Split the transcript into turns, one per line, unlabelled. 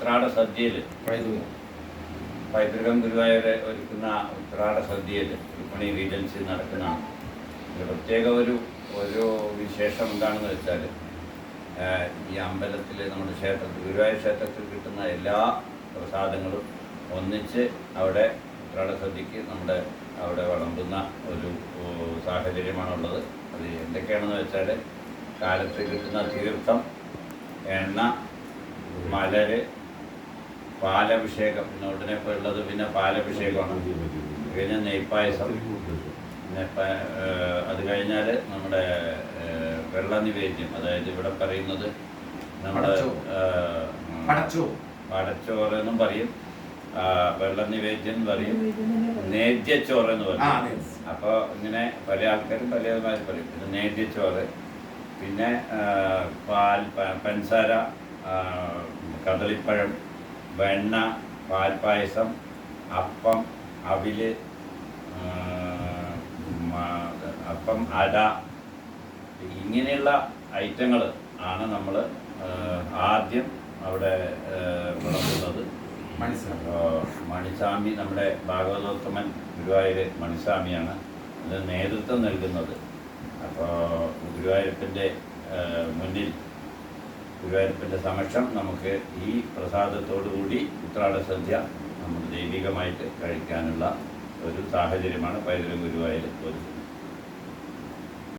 ഉത്രാട സദ്യയിൽ. പൈതൃകം. ഗുരുവായൂർ ഒരുക്കുന്ന ഉത്രാട സദ്യയിൽ രുക്മിണി റീജൻസി നടക്കുന്ന ഒരു പ്രത്യേക ഒരു ഒരു വിശേഷം എന്താണെന്ന് വെച്ചാൽ ഈ അമ്പലത്തിൽ നമ്മുടെ ക്ഷേത്രത്തിൽ ഗുരുവായൂർ ക്ഷേത്രത്തിൽ കിട്ടുന്ന എല്ലാ പ്രസാദങ്ങളും ഒന്നിച്ച് അവിടെ ഉത്രാട സദ്യക്ക് നമ്മുടെ അവിടെ വളമ്പുന്ന ഒരു സാഹചര്യമാണുള്ളത്. അത് എന്തൊക്കെയാണെന്ന് വെച്ചാൽ കാലത്ത് കിട്ടുന്ന തീർത്ഥം എണ്ണ മലര് പാലഭിഷേകം. പിന്നെ ഉടനെ ഇപ്പോൾ ഉള്ളത് പിന്നെ പാലഭിഷേകമാണ്. കഴിഞ്ഞ നെയ്പ്പായസം അത് കഴിഞ്ഞാൽ നമ്മുടെ വെള്ള നിവേദ്യം അതായത് ഇവിടെ പറയുന്നത് നമ്മുടെ
പടച്ചോറ്.
ഏഹ്, ഉം,
പടച്ചോ.
പടച്ചോറ് എന്നും പറയും. വെള്ള നിവേദ്യം എന്ന് പറയും നേദ്യച്ചോറ് എന്ന് പറയും.
അപ്പൊ
അപ്പോൾ ഇങ്ങനെ പല ആൾക്കാരും പലതുമാതിരി പറയും. പിന്നെ നേദ്യച്ചോറ്. പിന്നെ പാൽ പഞ്ചസാര കദളിപ്പഴം വെണ്ണ പാൽപ്പായസം അപ്പം അവിൽ ആ, അപ്പം അട ഇങ്ങനെയുള്ള ഐറ്റങ്ങൾ ആണ് നമ്മൾ ആദ്യം അവിടെ വിളമ്പുന്നത് മണിസ്വാമി. നമ്മുടെ ഭാഗവതോത്തമൻ ഗുരുവായൂർ മണിസ്വാമിയാണ് ഇത് നേതൃത്വം നൽകുന്നത്. അപ്പോൾ ഗുരുവായൂരപ്പന്റെ മുന്നിൽ ഗുരുവായൂരപ്പന്റെ സമക്ഷം നമുക്ക് ഈ പ്രസാദത്തോടുകൂടി ഉത്രാട സദ്യ നമുക്ക് ദൈവികമായിട്ട് കഴിക്കാനുള്ള ഒരു സാഹചര്യമാണ് പൈതൃക ഗുരുവായൂർ ഒരുക്കുന്നത്